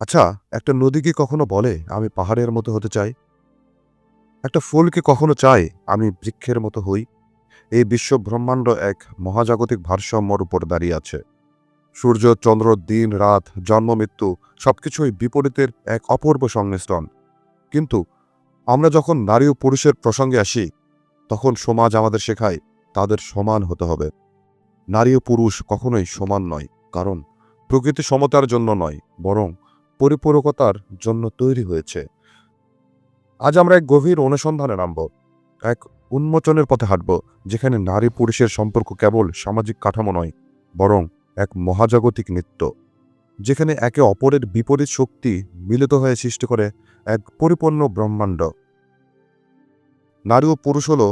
আচ্ছা একটা নদী কি কখনো বলে, আমি পাহাড়ের মতো হতে চাই? একটা ফুল কি কখনো চায় আমি বৃক্ষের মতো হই? এই বিশ্ব ব্রহ্মাণ্ড এক মহাজাগতিক ভারসাম্যর উপর দাঁড়িয়ে আছে। সূর্য, চন্দ্র, দিন, রাত, জন্ম, মৃত্যু সবকিছুই বিপরীতের এক অপূর্ব সংমিশ্রণ। কিন্তু আমরা যখন নারী ও পুরুষের প্রসঙ্গে আসি, তখন সমাজ আমাদের শেখায় তাদের সমান হতে হবে। নারী ও পুরুষ কখনোই সমান নয়, কারণ প্রকৃতি সমতার জন্য নয়, বরং পরিপূরকতার জন্য তৈরি হয়েছে। আজ আমরা এক গভীর অনুসন্ধানে নামব, এক উন্মোচনের পথে হাঁটব, যেখানে নারী পুরুষের সম্পর্ক কেবল সামাজিক কাঠামো নয়, বরং এক মহাজাগতিক নৃত্য, যেখানে একে অপরের বিপরীত শক্তি মিলিত হয়ে সৃষ্টি করে এক পরিপূর্ণ ব্রহ্মাণ্ড। নারী ও পুরুষ হল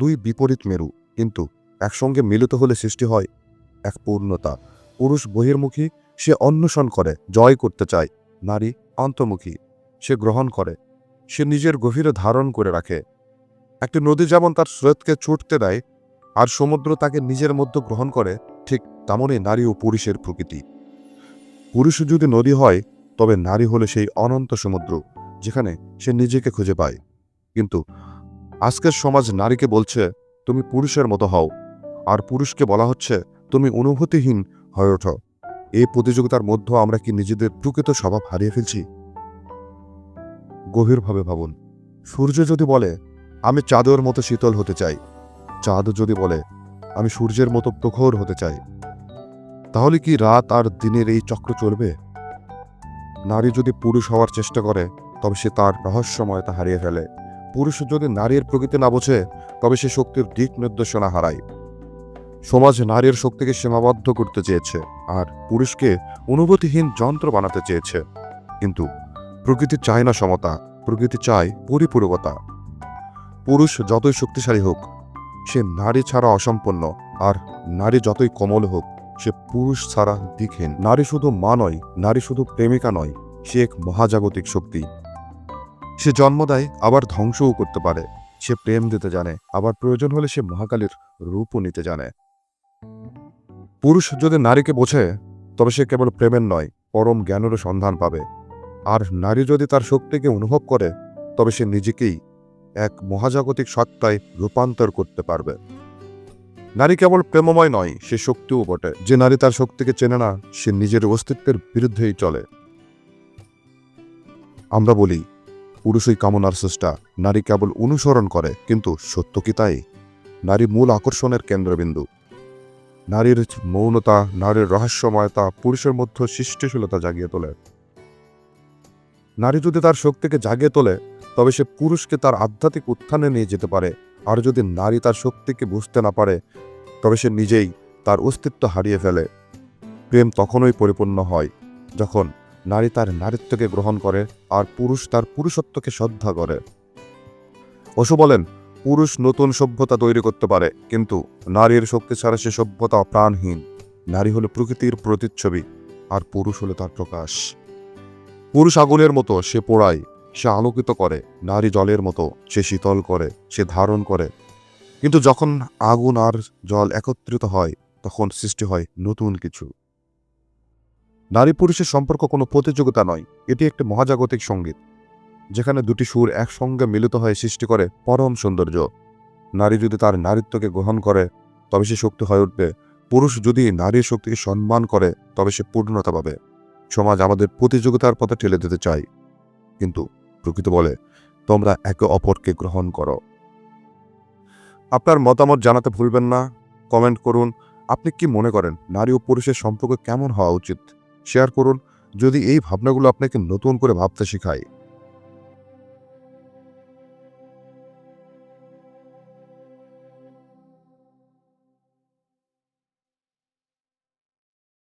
দুই বিপরীত মেরু, কিন্তু একসঙ্গে মিলিত হলে সৃষ্টি হয় এক পূর্ণতা। পুরুষ বহির্মুখী, সে অন্বেষণ করে, জয় করতে চায়। নারী অন্তর্মুখী। সে গ্রহণ করে। সে নিজের গভীরে ধারণ করে রাখে। একটি নদী যেমন তার স্রোতকে ছুটতে দেয়, আর সমুদ্র তাকে নিজের মধ্যে গ্রহণ করে, ঠিক তেমনই নারী ও পুরুষের প্রকৃতি। পুরুষ যদি নদী হয়, তবে নারী হলে সেই অনন্ত সমুদ্র, যেখানে সে নিজেকে খুঁজে পায়। কিন্তু আজকের সমাজ নারীকে বলছে, তুমি পুরুষের মতো হও। আর পুরুষকে বলা হচ্ছে, তুমি অনুভূতিহীন হয়ে ওঠো। এই প্রতিযোগিতার মধ্যে আমরা কি নিজেদের প্রকৃত স্বভাব হারিয়ে ফেলছি? গভীরভাবে ভাবুন। সূর্য যদি বলে, আমি চাঁদের মতো শীতল হতে চাই। চাঁদ যদি বলে, আমি সূর্যের মতো প্রখর হতে চাই। তাহলে কি রাত আর দিনের এই চক্র চলবে? নারী যদি পুরুষ হওয়ার চেষ্টা করে, তবে সে তার রহস্যময়তা হারিয়ে ফেলে। পুরুষ যদি নারীর প্রকৃতি না বোঝে, তবে সে শক্তির দিক নির্দেশনা হারায়। সমাজ নারীর শক্তিকে সীমাবদ্ধ করতে চেয়েছে আর পুরুষকে অনুভূতিহীন যন্ত্র বানাতে চেয়েছে। কিন্তু প্রকৃতি চায় না সমতা, প্রকৃতি চায় পরিপূরকতা। পুরুষ যতই শক্তিশালী হোক, সে নারী ছাড়া অসম্পন্ন আর নারী যতই কোমল হোক, সে পুরুষ ছাড়া দিকহীন নারী শুধু মা নয়, নারী শুধু প্রেমিকা নয়, সে এক মহাজাগতিক শক্তি। সে জন্ম দেয়, আবার ধ্বংসও করতে পারে। সে প্রেম দিতে জানে, আবার প্রয়োজন হলে সে মহাকালীর রূপও নিতে জানে। পুরুষ যদি নারীকে বোঝে, তবে সে কেবল প্রেমের নয়, পরম জ্ঞানেরও সন্ধান পাবে। আর নারী যদি তার শক্তিকে অনুভব করে, তবে সে নিজেকেই এক মহাজাগতিক সত্তায় রূপান্তর করতে পারবে। নারী কেবল প্রেমময় নয়, সে শক্তিও বটে। যে নারী তার শক্তিকে চেনে না, সে নিজের অস্তিত্বের বিরুদ্ধেই চলে। আমরা বলি পুরুষই কামনার স্রষ্টা। নারী কেবল অনুসরণ করে, কিন্তু সত্য কি তাই? নারী মূল আকর্ষণের কেন্দ্রবিন্দু। নারীর মৌনতা, নারীর রহস্যময়তা, পুরুষের মধ্যে সৃষ্টিশীলতা জাগিয়ে তোলে। নারী যদি তার শক্তিকে জাগিয়ে তোলে, তবে সে পুরুষকে তার আধ্যাত্মিক উত্থানে নিয়ে যেতে পারে। আর যদি নারী তার শক্তিকে বুঝতে না পারে, তবে সে নিজেই তার অস্তিত্ব হারিয়ে ফেলে। প্রেম তখনই পরিপূর্ণ হয়, যখন নারী তার নারীত্বকে গ্রহণ করে আর পুরুষ তার পুরুষত্বকে শ্রদ্ধা করে। অশু বলেন পুরুষ নতুন সভ্যতা তৈরি করতে পারে, কিন্তু নারীর শক্তি ছাড়া সে সভ্যতা প্রাণহীন। নারী হলো প্রকৃতির প্রতিচ্ছবি, আর পুরুষ হলো তার প্রকাশ। পুরুষ আগুনের মতো সে পোড়ায়, সে আলোকিত করে, নারী জলের মতো সে শীতল করে, সে ধারণ করে। কিন্তু যখন আগুন আর জল একত্রিত হয়, তখন সৃষ্টি হয় নতুন কিছু। নারী পুরুষের সম্পর্ক কোনো প্রতিযোগিতা নয়, এটি একটি মহাজাগতিক সংগীত। যেখানে দুটি সুর একসঙ্গে মিলিত হয়ে সৃষ্টি করে পরম সৌন্দর্য। নারী যদি তার নারীত্বকে গ্রহণ করে, তবে সে শক্তি হয়ে উঠবে। পুরুষ যদি নারীর শক্তিকে সম্মান করে, তবে সে পূর্ণতা পাবে। সমাজ আমাদের প্রতিযোগিতার পথে ঠেলে দিতে চায়। কিন্তু প্রকৃত বলে, তোমরা একে অপরকে গ্রহণ করো। আপনার মতামত জানাতে ভুলবেন না। কমেন্ট করুন, আপনি কি মনে করেন নারী ও পুরুষের সম্পর্ক কেমন হওয়া উচিত? শেয়ার করুন, যদি এই ভাবনাগুলো আপনাকে নতুন করে ভাবতে শেখায়।